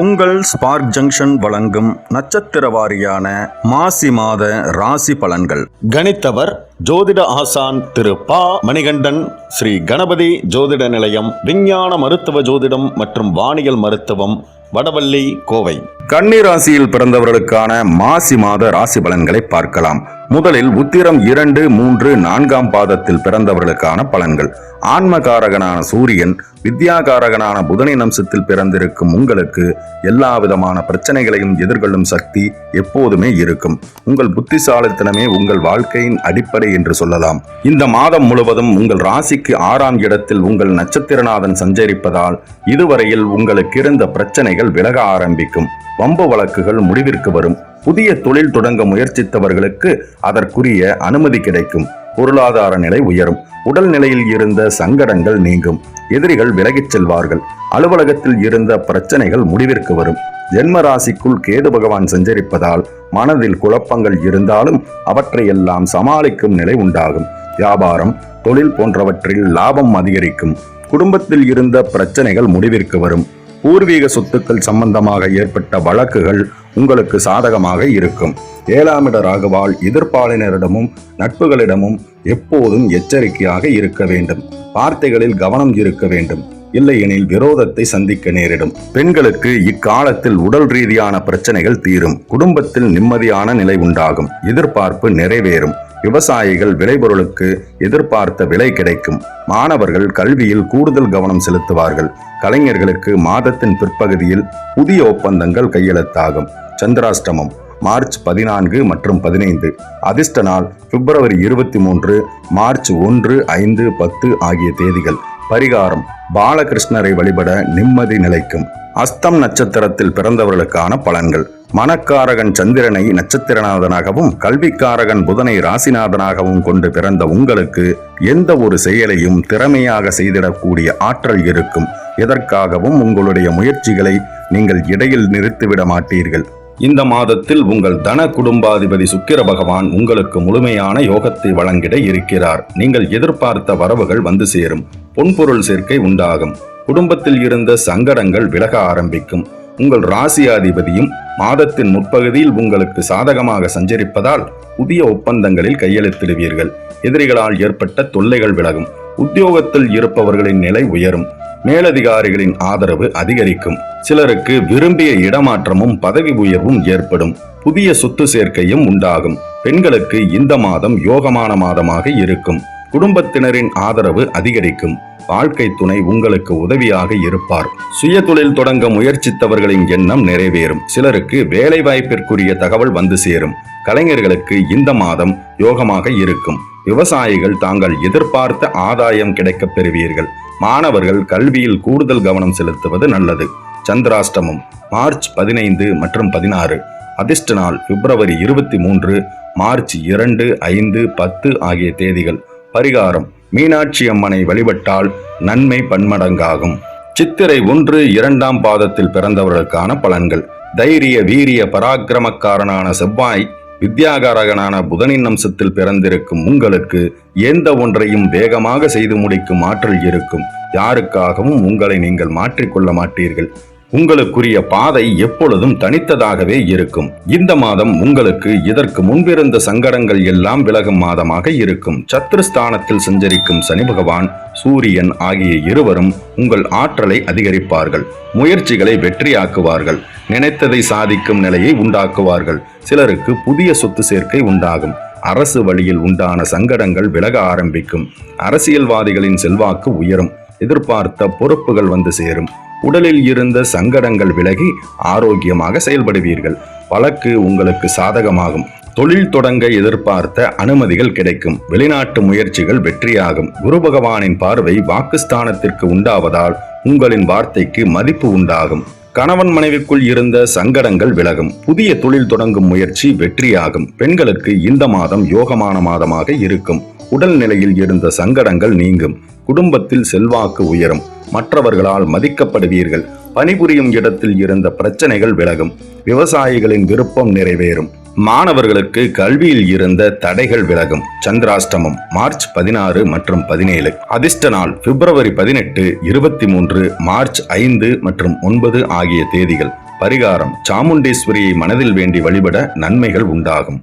உங்கள் spark junction வழங்கும் நட்சத்திர வாரியான மாசி மாத ராசி பலன்கள். கணித்தவர் ஜோதிட ஆசான் திரு பா. மணிகண்டன் ஸ்ரீ கணபதி ஜோதிட நிலையம் விஞ்ஞான மருத்துவ ஜோதிடம் மற்றும் வானியல் மருத்துவம் வடவள்ளி கோவை. கன்னி ராசியில் பிறந்தவர்களுக்கான மாசி மாத ராசி பலன்களை பார்க்கலாம். முதலில் உத்திரம் இரண்டு மூன்று நான்காம் பாதத்தில் பிறந்தவர்களுக்கான பலன்கள். ஆன்மகாரகனான சூரியன் வித்யாகாரகனான புதனின் அம்சத்தில் பிறந்திருக்கும் உங்களுக்கு எல்லா விதமான பிரச்சனைகளையும் எதிர்கொள்ளும் சக்தி எப்போதுமே இருக்கும். உங்கள் புத்திசாலித்தனமே உங்கள் வாழ்க்கையின் அடிப்படை என்று சொல்லலாம். இந்த மாதம் முழுவதும் உங்கள் ராசிக்கு ஆறாம் இடத்தில் உங்கள் நட்சத்திரநாதன் சஞ்சரிப்பதால் இதுவரையில் உங்களுக்கு இருந்த பிரச்சனைகள் விலக ஆரம்பிக்கும். வம்பு வழக்குகள் முடிவிற்கு வரும். புதிய தொழில் தொடங்க முயற்சித்தவர்களுக்கு அதற்குரிய அனுமதி கிடைக்கும். பொருளாதார நிலை உயரும். உடல் நிலையில் இருந்த சங்கடங்கள் நீங்கும். எதிரிகள் விலகிச் செல்வார்கள். அலுவலகத்தில் இருந்த பிரச்சனைகள் முடிவிற்கு வரும். ஜென்ம ராசிக்குள் கேது பகவான் சஞ்சரிப்பதால் மனதில் குழப்பங்கள் இருந்தாலும் அவற்றையெல்லாம் சமாளிக்கும் நிலை உண்டாகும். வியாபாரம் தொழில் போன்றவற்றில் லாபம் அதிகரிக்கும். குடும்பத்தில் இருந்த பிரச்சனைகள் முடிவிற்கு வரும். பூர்வீக சொத்துக்கள் சம்பந்தமாக ஏற்பட்ட வழக்குகள் உங்களுக்கு சாதகமாக இருக்கும். ஏழாமிட ராகுவால் எதிர்ப்பாளினரிடமும் நட்புகளிடமும் எப்போதும் எச்சரிக்கையாக இருக்க வேண்டும். வார்த்தைகளில் கவனம் இருக்க வேண்டும். இல்லையெனில் விரோதத்தை சந்திக்க நேரிடும். பெண்களுக்கு இக்காலத்தில் உடல் ரீதியான பிரச்சனைகள் தீரும். குடும்பத்தில் நிம்மதியான நிலை உண்டாகும். எதிர்பார்ப்பு நிறைவேறும். விவசாயிகள் விளைபொருளுக்கு எதிர்பார்த்த விலை கிடைக்கும். மாணவர்கள் கல்வியில் கூடுதல் கவனம் செலுத்துவார்கள். கலைஞர்களுக்கு மாதத்தின் பிற்பகுதியில் புதிய ஒப்பந்தங்கள் கையெழுத்தாகும். சந்திராஷ்டமம் மார்ச் பதினான்கு மற்றும் பதினைந்து. அதிர்ஷ்ட நாள் பிப்ரவரி இருபத்தி மூன்று மார்ச் ஒன்று ஐந்து பத்து ஆகிய தேதிகள். பரிகாரம் பாலகிருஷ்ணரை வழிபட நிம்மதி நிலைக்கும். அஸ்தம் நட்சத்திரத்தில் பிறந்தவர்களுக்கான பலன்கள். மனக்காரகன் சந்திரனை நட்சத்திரநாதனாகவும் கல்விக்காரகன் புதனை ராசிநாதனாகவும் கொண்டு பிறந்த உங்களுக்கு எந்த ஒரு செயலையும் திறமையாக செய்திடக்கூடிய ஆற்றல் இருக்கும். எதற்காகவும் உங்களுடைய முயற்சிகளை நீங்கள் இடையில் நிறுத்திவிட மாட்டீர்கள். இந்த மாதத்தில் உங்கள் தன குடும்பாதிபதி சுக்கிர பகவான் உங்களுக்கு முழுமையான யோகத்தை வழங்கிட இருக்கிறார். நீங்கள் எதிர்பார்த்த வரவுகள் வந்து சேரும். பொன்பொருள் சேர்க்கை உண்டாகும். குடும்பத்தில் இருந்த சங்கடங்கள் விலக ஆரம்பிக்கும். உங்கள் ராசியாதிபதியும் மாதத்தின் முற்பகுதியில் உங்களுக்கு சாதகமாக சஞ்சரிப்பதால் புதிய ஒப்பந்தங்களில் கையெழுத்திடுவீர்கள். எதிரிகளால் ஏற்பட்ட தொல்லைகள் விலகும். உத்தியோகத்தில் இருப்பவர்களின் நிலை உயரும். மேலதிகாரிகளின் ஆதரவு அதிகரிக்கும். சிலருக்கு விரும்பிய இடமாற்றமும் பதவி உயர்வும் ஏற்படும். புதிய சொத்து சேர்க்கையும் உண்டாகும். பெண்களுக்கு இந்த மாதம் யோகமான மாதமாக இருக்கும். குடும்பத்தினரின் ஆதரவு அதிகரிக்கும். வாழ்க்கை துணை உங்களுக்கு உதவியாக இருப்பார். சுய தொழில் தொடங்க முயற்சித்தவர்களின் எண்ணம் நிறைவேறும். சிலருக்கு வேலை வாய்ப்பிற்குரிய தகவல் வந்து சேரும். கலைஞர்களுக்கு இந்த மாதம் யோகமாக இருக்கும். விவசாயிகள் தாங்கள் எதிர்பார்த்த ஆதாயம் கிடைக்கப் பெறுவீர்கள். மாணவர்கள் கல்வியில் கூடுதல் கவனம் செலுத்துவது நல்லது. சந்திராஷ்டமம் மார்ச் பதினைந்து மற்றும் பதினாறு. அதிர்ஷ்ட நாள் பிப்ரவரி இருபத்தி மூன்று மார்ச் இரண்டு ஐந்து பத்து ஆகிய தேதிகள். பரிகாரம் மீனாட்சி அம்மனை வழிபட்டால் நன்மை பன்மடங்காகும். சித்திரை ஒன்று இரண்டாம் பாதத்தில் பிறந்தவர்களுக்கான பலன்கள். தைரிய வீரிய பராக்கிரமக்காரனான செவ்வாய் வித்யாகாரகனான புதனின் அம்சத்தில் பிறந்திருக்கும் உங்களுக்கு எந்த ஒன்றையும் வேகமாக செய்து முடிக்கும் ஆற்றல் இருக்கும். யாருக்காகவும் உங்களை நீங்கள் மாற்றிக்கொள்ள மாட்டீர்கள். உங்களுக்குரிய பாதை எப்பொழுதும் தனித்ததாகவே இருக்கும். இந்த மாதம் உங்களுக்கு இதற்கு முன்பிருந்த சங்கடங்கள் எல்லாம் விலகும் மாதமாக இருக்கும். சத்ருஸ்தானத்தில் சஞ்சரிக்கும் சனி பகவான் சூரியன் ஆகிய இருவரும் உங்கள் ஆற்றலை அதிகரிப்பார்கள். முயற்சிகளை வெற்றியாக்குவார்கள். நினைத்ததை சாதிக்கும் நிலையை உண்டாக்குவார்கள். சிலருக்கு புதிய சொத்து சேர்க்கை உண்டாகும். அரசு வழியில் உண்டான சங்கடங்கள் விலக ஆரம்பிக்கும். அரசியல்வாதிகளின் செல்வாக்கு உயரும். எதிர்பார்த்த பொறுப்புகள் வந்து சேரும். உடலில் இருந்த சங்கடங்கள் விலகி ஆரோக்கியமாக செயல்படுவீர்கள். வழக்கு உங்களுக்கு சாதகமாகும். தொழில் தொடங்க எதிர்பார்த்த அனுமதிகள் கிடைக்கும். வெளிநாட்டு முயற்சிகள் வெற்றியாகும். குரு பகவானின் பார்வை வாக்குஸ்தானத்திற்கு உண்டாவதால் உங்களின் வார்த்தைக்கு மதிப்பு உண்டாகும். கணவன் மனைவிக்குள் இருந்த சங்கடங்கள் விலகும். புதிய தொழில் தொடங்கும் முயற்சி வெற்றியாகும். பெண்களுக்கு இந்த மாதம் யோகமான மாதமாக இருக்கும். உடல் நிலையில் இருந்த சங்கடங்கள் நீங்கும். குடும்பத்தில் செல்வாக்கு உயரும். மற்றவர்களால் மதிக்கப்படுவீர்கள். பணிபுரியும் இடத்தில் இருந்த பிரச்சனைகள் விலகும். விவசாயிகளின் விருப்பம் நிறைவேறும். மாணவர்களுக்கு கல்வியில் இருந்த தடைகள் விலகும். சந்திராஷ்டமம் மார்ச் பதினாறு மற்றும் பதினேழு. அதிர்ஷ்ட நாள் பிப்ரவரி பதினெட்டு இருபத்தி மூன்று மார்ச் ஐந்து மற்றும் ஒன்பது ஆகிய தேதிகள். பரிகாரம் சாமுண்டீஸ்வரியை மனதில் வேண்டி வழிபட நன்மைகள் உண்டாகும்.